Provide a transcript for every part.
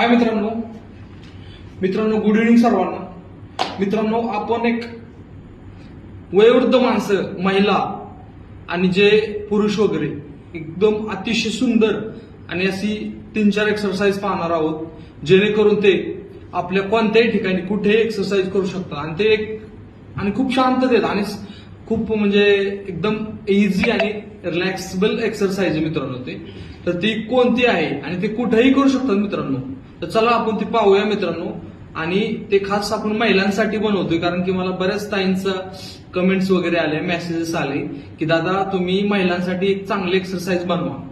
हाय मित्रांनो. मित्रांनो good evening सर्वांना. मित्रांनो आपण एक वयोवृद्ध माणसं महिला आणि जे पुरुष वगैरे एकदम अतिशय सुंदर आणि अशी तीन चार एक्सरसाइज पाहणार आहोत जेणेकरून ते आपल्या कोणत्याही ठिकाणी कुठेही एक्सरसाइज करू शकतात. आणि ते एक आणि खूप शांततेत आणि खूप म्हणजे एकदम इझी आणि रिलॅक्सेबल एक्सरसाइज मित्रांनो ते. तर ती कोणती आहे आणि ते कुठेही करू शकतात मित्रांनो. तर चला आपण ती पाहूया मित्रांनो. आणि ते खास आपण महिलांसाठी बनवतोय कारण की मला बऱ्याच ताईंचं कमेंट्स वगैरे आले मेसेजेस आले की दादा तुम्ही महिलांसाठी एक चांगली एक्सरसाइज बनवा.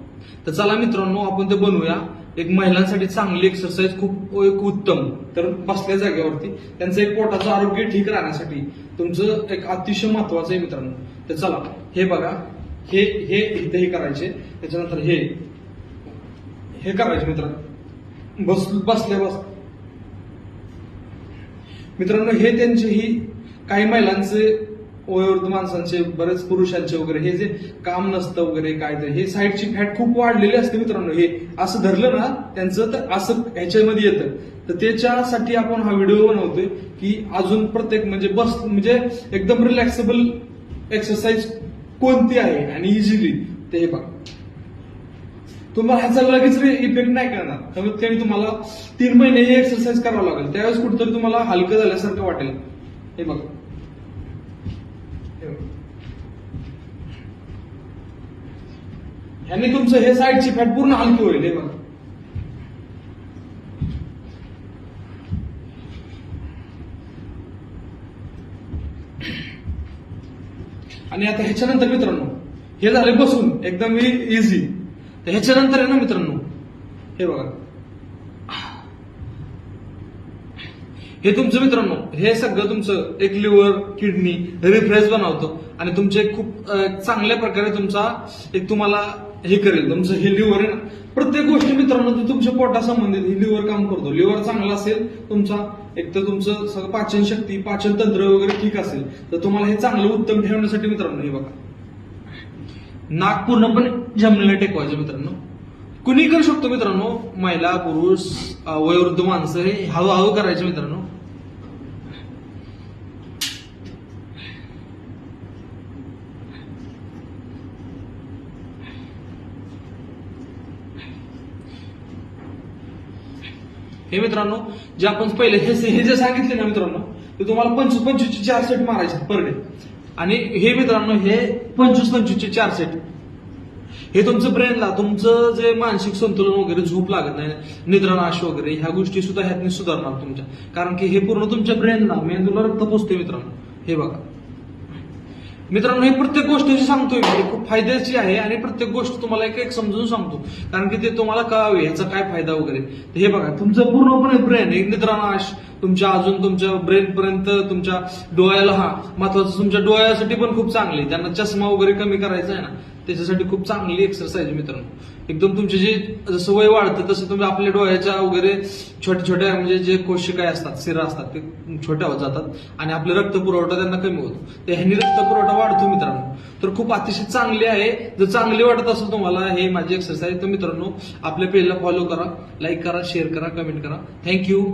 तर चला मित्रांनो आपण ते बनवूया. एक महिलांसाठी चांगली एक्सरसाइज खूप एक उत्तम. तर बसल्या जागेवरती. त्यांचं एक पोटाचं आरोग्य ठीक राहण्यासाठी तुमचं एक अतिशय महत्वाचं आहे मित्रांनो. तर चला हे बघा. हे हे इथे हे करायचे. त्याच्यानंतर हे. हे करायचे मित्रांनो. बस बसल्या बस. मित्रांनो हे त्यांचे ही काही महिलांचे वयोवृद्ध माणसांचे बरेच पुरुषांचे वगैरे हे जे काम नसतं वगैरे काय तर हे साईडची फॅट खूप वाढलेली असते मित्रांनो. हे असं धरलं ना त्यांचं तर असं ह्याच्यामध्ये येतं. तर त्याच्यासाठी आपण हा व्हिडिओ बनवतोय की अजून प्रत्येक म्हणजे बस म्हणजे एकदम रिलॅक्सेबल एक्सरसाइज कोणती आहे आणि इझिली ते हे बघा. तुम्हाला ह्याचा लगेच इफेक्ट नाही करणार. कमीत कमी तुम्हाला तीन महिने ही एक्सरसाइज करावं लागेल. त्यावेळेस कुठेतरी तुम्हाला हलकं झाल्यासारखं वाटेल. हे बघ. ह्यांनी ह्याने तुमचं हे साईडची फॅट पूर्ण हलकी होईल. हे बघा. आणि आता ह्याच्यानंतर मित्रांनो हे झाले बसून. एकदम e-, इझी तर ह्याच्यानंतर आहे ना मित्रांनो हे बघा. हे तुमचं मित्रांनो हे सगळं तुमचं एक लिव्हर किडनी रिफ्रेश बनवतो आणि तुमचे खूप चांगल्या प्रकारे तुमचा एक तुम्हाला हे करेल. तुमचं हे लिव्हर आहे ना प्रत्येक गोष्ट मित्रांनो तुमच्या पोटा संबंधित हे लिव्हर काम करतो. लिव्हर चांगला असेल तुमचा एक तर तुमचं सगळं पाचन शक्ती पाचन तंत्र वगैरे ठीक असेल तर तुम्हाला हे चांगलं उत्तम ठेवण्यासाठी मित्रांनो हे बघा. नाक पूर्णपणे जमलेलं टेकवायचं मित्रांनो. कुणी करू शकतो मित्रांनो? महिला पुरुष वयोवृद्ध माणसं हे हळूहळू करायचे मित्रांनो. हे मित्रांनो जे आपण पहिले हे हे जे सांगितले ना मित्रांनो ते तुम्हाला पंचवीस पंचवीसचे चार सेट मारायचे पर डे. आणि हे मित्रांनो हे पंचवीस पंचवीसचे चार सेट हे तुमचं ब्रेनला तुमचं जे मानसिक संतुलन वगैरे झोप लागत नाही निद्रानाश वगैरे ह्या गोष्टी सुद्धा ह्यातनी सुधारणार तुमच्या. कारण की हे पूर्ण तुमच्या ब्रेनला मेंदूला रक्त पोचते मित्रांनो. हे बघा. मित्रांनो हे प्रत्येक गोष्ट जी सांगतोय मी खूप फायद्याची आहे आणि प्रत्येक गोष्ट तुम्हाला एक एक समजून सांगतो. कारण की ते तुम्हाला कळावे याचा काय फायदा वगैरे. हे बघा तुमचं पूर्णपणे ब्रेन एक निद्रानाश तुमच्या अजून तुमच्या ब्रेन पर्यंत तुमच्या डोळ्याला हा महत्वाचं तुमच्या डोळ्यासाठी पण खूप चांगली त्यांना चष्मा वगैरे कमी करायचा आहे ना. त्याच्यासाठी खूप चांगली एक्सरसाइज मित्रांनो. एकदम तुमचे जे जसं वय वाढतं तसं तुम्ही आपल्या डोळ्याच्या वगैरे छोट्या छोट्या म्हणजे जे कोशिकाय असतात सिरा असतात ते छोट्या होत जातात आणि आपले रक्त पुरवठा त्यांना कमी होतो. तर ह्यांनी रक्त पुरवठा वाढतो मित्रांनो. तर खूप अतिशय चांगली आहे. जर चांगली वाटत असेल तुम्हाला हे माझी एक्सरसाइज तर मित्रांनो आपल्या पेजला फॉलो करा लाईक करा शेअर करा कमेंट करा. Thank you